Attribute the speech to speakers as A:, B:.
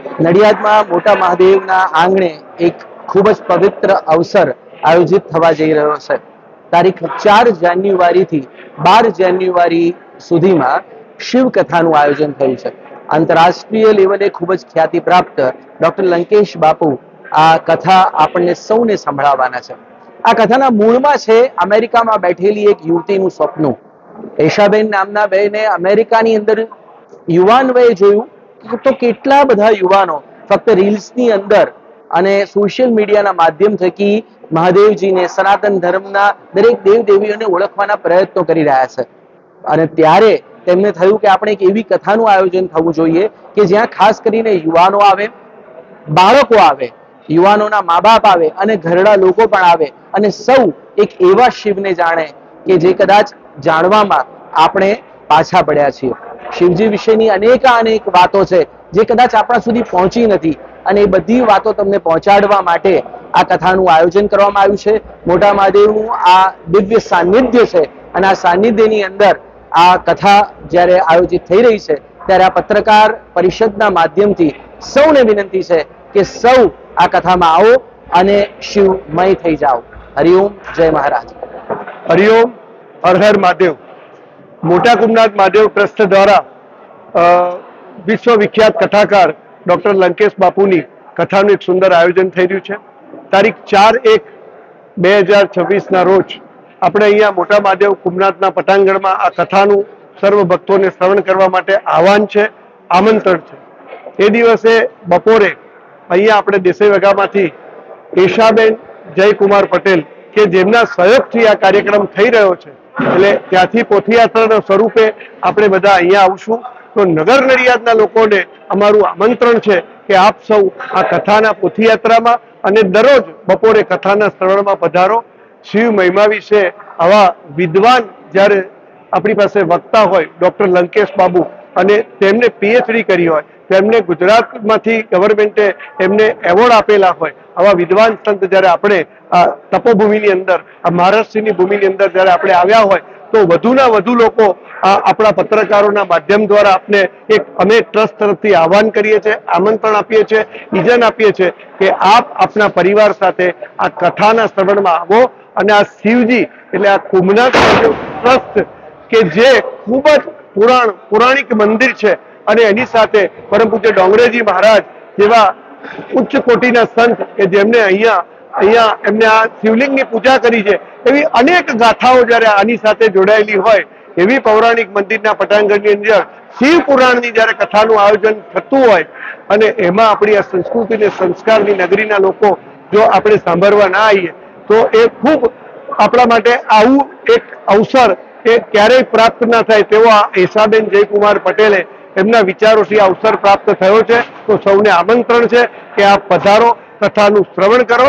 A: નડિયાદમાં મોટા મહાદેવના આંગણે એક ખૂબ જ પવિત્ર અવસર આયોજિત થવા જઈ રહ્યો છે. તારીખ ચાર જાન્યુઆરીથી બાર જાન્યુઆરી સુધીમાં શિવકથાનું આયોજન થયું છે. આંતરરાષ્ટ્રીય લેવલે ખૂબ જ ખ્યાતિ પ્રાપ્ત ડોક્ટર લંકેશ બાપુ આ કથા આપણને સૌને સંભળાવવાના છે. આ કથાના મૂળમાં છે અમેરિકામાં બેઠેલી એક યુવતીનું સ્વપ્ન. એશાબેન નામના બેને અમેરિકાની અંદર યુવાન વયે જોયું. તો કેટલા બધા યુવાનો ફક્ત રીલ્સની અંદર અને સોશિયલ મીડિયાના માધ્યમ થકી મહાદેવજીને સનાતન ધર્મના દરેક દેવ દેવીઓને ઓળખવાના પ્રયત્નો કરી રહ્યા છે. અને ત્યારે તેમને થયું કે આપણે એક એવી કથાનું આયોજન થવું જોઈએ કે જ્યાં ખાસ કરીને યુવાનો આવે, બાળકો આવે, યુવાનોના મા બાપ આવે અને ઘરડા લોકો પણ આવે અને સૌ એક એવા શિવને જાણે કે જે કદાચ જાણવામાં આપણે પાછા પડ્યા છીએ. શિવજી વિશેની અનેક અનેક વાતો છે, જે કદાચ આપણા સુધી પહોંચી નથી. અને એ બધી વાતો તમને પહોંચાડવા માટે આ કથાનું આયોજન કરવામાં આવ્યું છે. મોટા મહાદેવનું આ દિવ્ય સાનિધ્ય છે અને આ સાનિધ્યની અંદર આ કથા જ્યારે આયોજિત થઈ રહી છે, ત્યારે આ પત્રકાર પરિષદના માધ્યમથી સૌને વિનંતી છે કે સૌ આ કથામાં આવો અને શિવમય થઈ જાઓ. હરિઓમ, જય મહારાજ.
B: હરિઓમ, હર હર મહાદેવ. મોટા કુમનાથ મહાદેવ ટ્રસ્ટ દ્વારા વિશ્વ વિશ્વવિખ્યાત કથાકાર ડોક્ટર લંકેશ બાપુની કથાનું એક સુંદર આયોજન થઈ રહ્યું છે. તારીખ ચાર એક બે હજાર છવ્વીસના રોજ આપણે અહીંયા મોટા મહાદેવ કુમનાથના પટાંગણમાં આ કથાનું સર્વ ભક્તોને શ્રવણ કરવા માટે આહવાન છે, આમંત્રણ છે. એ દિવસે બપોરે અહીંયા આપણે દેસાઈ વગામાંથી કેશાબેન જયકુમાર પટેલ કે જેમના સહયોગથી આ કાર્યક્રમ થઈ રહ્યો છે એટલે ત્યાંથી પોથીયાત્રાના સ્વરૂપે આપણે બધા અહીંયા આવશું. તો નગર નડિયાદના લોકોને અમારું આમંત્રણ છે કે આપ સૌ આ કથાના પોથીયાત્રામાં અને દરરોજ બપોરે કથાના શ્રવણમાં પધારો. શિવ મહિમા વિશે આવા વિદ્વાન જ્યારે આપણી પાસે વક્તા હોય, ડૉક્ટર લંકેશ બાબુ, અને તેમને પીએચડી કરી હોય, તેમને ગુજરાતમાંથી ગવર્મેન્ટે એમને એવોર્ડ આપેલા હોય, આવા વિદ્વાન સંત જ્યારે આપણે તપોભૂમિની અંદર મહારાષ્ટ્રની ભૂમિની અંદર જ્યારે આપણે આવ્યા હોય, તો વધુના વધુ લોકો આપણા પત્રકારોના માધ્યમ દ્વારા આપને એક અમે ટ્રસ્ટ તરફથી આહવાન કરીએ છીએ, આમંત્રણ આપીએ છીએ ઇજન આપીએ છીએ કે આપ આપના પરિવાર સાથે આ કથાના શ્રવણમાં આવો અને આ શિવજી એટલે આ કુમનાથ ટ્રસ્ટ કે જે ખૂબ જ પુરાણ, પુરાણિક મંદિર છે અને એની સાથે પરમ પૂજ્ય ડોંગરેજી મહારાજ જેવા ઉચ્ચ કોટીના સંત કે જેમને અહીંયા અહીંયા એમને આ શિવલિંગની પૂજા કરી છે. એવી અનેક ગાથાઓ જ્યારે આની સાથે જોડાયેલી હોય, એવી પૌરાણિક મંદિરના પટાંગણની અંદર શિવ પુરાણની જ્યારે કથાનું આયોજન થતું હોય, અને એમાં આપણી આ સંસ્કૃતિ અને સંસ્કારની નગરીના લોકો જો આપણે સાંભળવા ના આવીએ, તો એ ખૂબ આપણા માટે આવું એક અવસર એ ક્યારેય પ્રાપ્ત ના થાય તેવો આ એશાબેન જયકુમાર પટેલે એમના વિચારોથી અવસર પ્રાપ્ત થયો છે. તો સૌને આમંત્રણ છે કે આપ પધારો, કથાનું શ્રવણ કરો.